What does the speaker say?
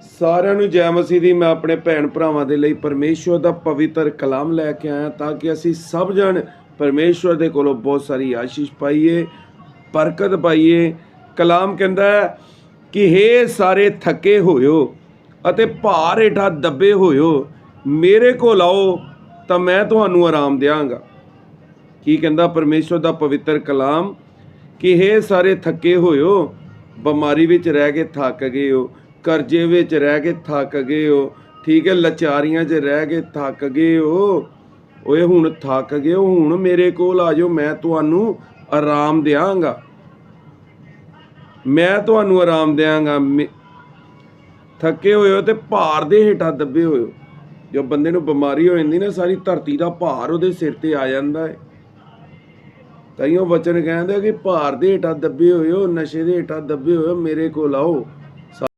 ਸਾਰਿਆਂ ਨੂੰ ਜੈ ਮਸੀਹ ਦੀ ਮੈਂ ਆਪਣੇ ਭੈਣ ਭਰਾਵਾਂ ਦੇ ਲਈ ਪਰਮੇਸ਼ਵਰ ਦਾ ਪਵਿੱਤਰ ਕਲਾਮ ਲੈ ਕੇ ਆਇਆ ਤਾਂ ਕਿ ਅਸੀਂ ਸਭ ਜਣ ਪਰਮੇਸ਼ਵਰ ਦੇ ਕੋਲੋਂ ਬਹੁਤ ਸਾਰੀ ਆਸ਼ੀਸ਼ ਪਾਈਏ, ਬਰਕਤ ਪਾਈਏ। ਕਲਾਮ ਕਹਿੰਦਾ ਹੈ ਕਿ ਹੇ ਸਾਰੇ ਥੱਕੇ ਹੋਇਓ ਅਤੇ ਭਾਰ ਹੇਠਾਂ ਦੱਬੇ ਹੋਇਓ, ਮੇਰੇ ਕੋਲ ਆਓ ਤਾਂ ਮੈਂ ਤੁਹਾਨੂੰ ਆਰਾਮ ਦਿਆਂਗਾ। ਕੀ ਕਹਿੰਦਾ ਪਰਮੇਸ਼ਵਰ ਦਾ ਪਵਿੱਤਰ ਕਲਾਮ? ਕਿ ਹੇ ਸਾਰੇ ਥੱਕੇ ਹੋਇਓ, ਬਿਮਾਰੀ ਵਿੱਚ ਰਹਿ ਕੇ ਥੱਕ ਗਏ ਹੋ ਕਰਜ਼ੇ ਵਿੱਚ ਰਹਿ ਕੇ ਥੱਕ ਗਏ ਹੋ। ਠੀਕ ਹੈ, ਲਾਚਾਰੀਆਂ 'ਚ ਰਹਿ ਕੇ ਥੱਕ ਗਏ ਹੋ। ਓਏ, ਹੁਣ ਥੱਕ ਗਏ ਹੋ, ਹੁਣ ਮੇਰੇ ਕੋਲ ਆ ਜਾਓ, ਮੈਂ ਤੁਹਾਨੂੰ ਆਰਾਮ ਦਿਆਂਗਾ। ਮੈਂ ਤੁਹਾਨੂੰ ਆਰਾਮ ਦਿਆਂਗਾ। ਥੱਕੇ ਹੋਏ ਹੋ ਤੇ ਭਾਰ ਦੇ ਹੇਠਾਂ ਦੱਬੇ ਹੋਏ ਹੋ। ਜੋ ਬੰਦੇ ਨੂੰ ਬਿਮਾਰੀ ਹੋ ਜਾਂਦੀ ਨਾ, ਸਾਰੀ ਧਰਤੀ ਦਾ ਭਾਰ ਉਹਦੇ ਸਿਰ ਤੇ ਆ ਜਾਂਦਾ ਹੈ। ਤਾਈਓ ਵਚਨ ਕਹਿੰਦੇ ਕਿ ਭਾਰ ਦੇ ਹੇਠਾਂ ਦੱਬੇ ਹੋਏ ਹੋ, ਨਸ਼ੇ ਦੇ ਹੇਠਾਂ ਦੱਬੇ ਹੋਏ ਹੋ, ਮੇਰੇ ਕੋਲ ਆਓ।